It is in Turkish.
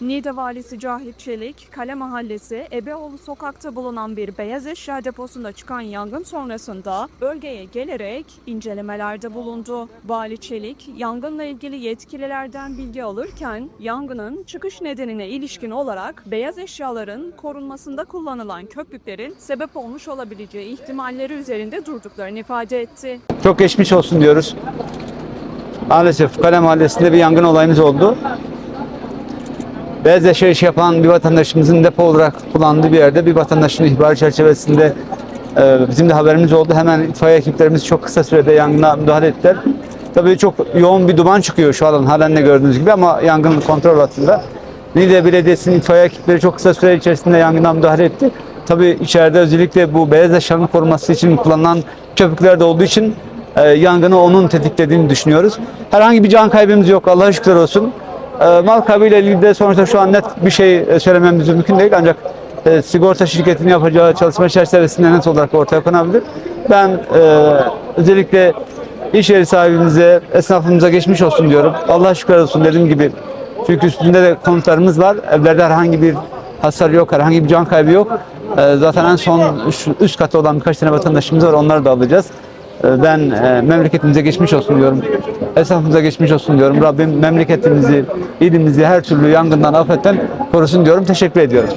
Niğde Valisi Cahit Çelik, Kale Mahallesi, Ebeoğlu sokakta bulunan bir beyaz eşya deposunda çıkan yangın sonrasında bölgeye gelerek incelemelerde bulundu. Vali Çelik, yangınla ilgili yetkililerden bilgi alırken yangının çıkış nedenine ilişkin olarak beyaz eşyaların korunmasında kullanılan köpüklerin sebep olmuş olabileceği ihtimalleri üzerinde durduklarını ifade etti. Çok geçmiş olsun diyoruz. Maalesef Kale Mahallesi'nde bir yangın olayımız oldu. Beyaz eşya iş yapan bir vatandaşımızın depo olarak kullandığı bir yerde bir vatandaşın ihbarı çerçevesinde e, bizim de haberimiz oldu. Hemen itfaiye ekiplerimiz çok kısa sürede yangına müdahale ettiler. Tabii çok yoğun bir duman çıkıyor şu an halen de gördüğünüz gibi ama yangın kontrol altında. Niğde Belediyesi'nin itfaiye ekipleri çok kısa süre içerisinde yangına müdahale etti. Tabii içeride özellikle bu beyaz eşyanın korunması için kullanılan köpükler de olduğu için e, yangını onun tetiklediğini düşünüyoruz. Herhangi bir can kaybımız yok Allah'a şükürler olsun. E, mal kaybıyla ilgili de sonuçta şu an net bir şey e, söylememiz mümkün değil ancak e, sigorta şirketinin yapacağı çalışma çerçevesinde net olarak ortaya konabilir. Ben e, özellikle iş yeri sahibimize, esnafımıza geçmiş olsun diyorum. Allah şükürler olsun dediğim gibi. Çünkü üstünde de konutlarımız var. Evlerde herhangi bir hasar yok, herhangi bir can kaybı yok. E, zaten en son şu üst katta olan birkaç tane vatandaşımız var. Onları da alacağız. E, ben e, memleketimize geçmiş olsun diyorum. Esnafımıza geçmiş olsun diyorum. Rabbim memleketimizi, ilimizi her türlü yangından, afetten korusun diyorum. Teşekkür ediyorum.